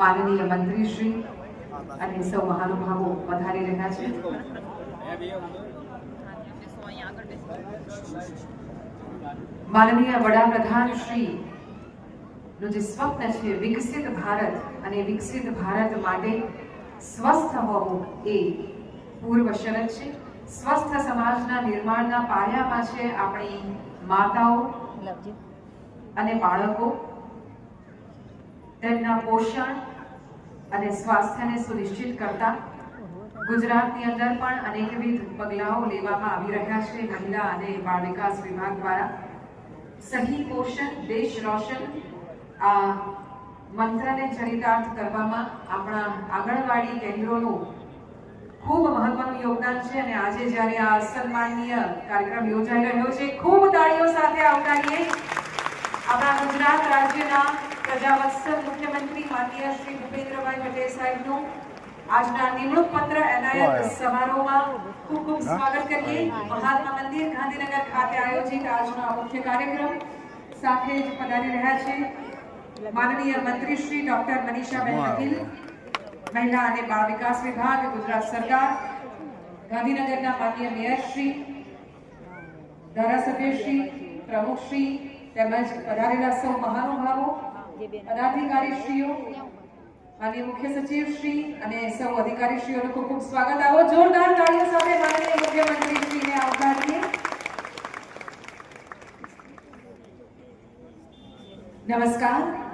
માનનીય મંત્રી શ્રી અને સૌ મહાનુભાવો વધારી રહ્યા છે. માનનીય વડાપ્રધાન શ્રી, નું જે સ્વપ્ન છે વિકસિત ભારત અને વિકસિત ભારત માટે સ્વસ્થ હોવું એ પૂર્વ શરત છે. સ્વસ્થ સમાજના નિર્માણના પાયામાં છે આપણી માતાઓ અને બાળકો. તેમના પોષણ અને સ્વાસ્થ્યને સુનિશ્ચિત કરતા ગુજરાતની અંદર પણ અનેકવિધ પગલાઓ લેવામાં આવી રહ્યા છે મહિલા અને બાળ વિકાસ વિભાગ દ્વારા. સહી પોષણ, દેશ રોશન, આ મંત્રને ચરિતાર્થ કરવામાં આપણા આંગણવાડી કેન્દ્રોનું ખૂબ મહત્વનું યોગદાન છે અને આજે જ્યારે આ સન્માનીય કાર્યક્રમ યોજાઈ રહ્યો છે, ખૂબ તાળીઓ સાથે આવકારીએ આપણા ગુજરાત રાજ્યના પ્રજાવત્સલ મુખ્યમંત્રી માનનીય શ્રી ભૂપેન્દ્રભાઈ પટેલ સાહેબનું આજના નિમણૂક પત્ર એનાયત સમારોહમાં ખૂબ ખૂબ સ્વાગત કરીએ. મહાત્મા મંદિર ગાંધીનગર ખાતે આયોજિત આજનો મુખ્ય કાર્યક્રમ. સાથે જ પધારી રહ્યા છે માનનીય મંત્રી શ્રી ડોક્ટર મનીષાબેન પટેલ મહિલા અને બાળ વિકાસ વિભાગ ગુજરાત સરકાર ગાંધીનગરના માનનીય મેયર શ્રી ધારાસભ્યશ્રી પ્રમુખશ્રી તેમજ પધારેલા સૌ મહાનુભાવો પદાધિકારીશ્રીઓ માનનીય મુખ્ય સચિવશ્રી અને સૌ અધિકારીશ્રીઓનું ખૂબ ખૂબ સ્વાગત. આવો જોરદાર તાળીઓ સાથે માનનીય મુખ્યમંત્રીશ્રીને આવકારીએ. નમસ્કાર.